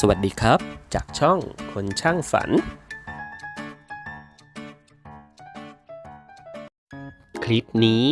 สวัสดีครับ จากช่องคนช่างฝัน คลิปนี้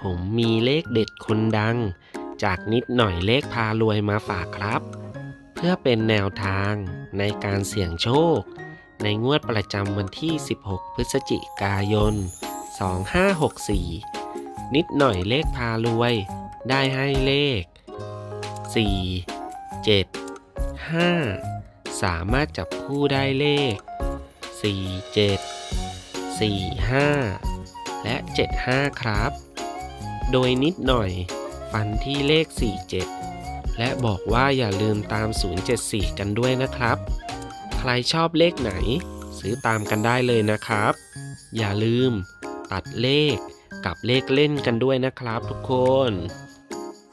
ผมมีเลขเด็ดคนดัง จากนิดหน่อยเลขพารวยมาฝากครับ เพื่อเป็นแนวทางในการเสี่ยงโชค ในงวดประจำวันที่ 16 พฤศจิกายน 2564 นิดหน่อยเลขพารวยได้ให้เลข 4 7 5 สามารถจับคู่ได้เลข 4 7 4 5 และ 75 ครับ โดยนิดหน่อย ฟันที่เลข 47 และบอกว่าอย่าลืมตาม 074 กันด้วยนะครับ ใครชอบเลขไหน ซื้อตามกันได้เลยนะครับ อย่าลืมตัดเลขกับเลขเล่นกันด้วยนะครับทุกคน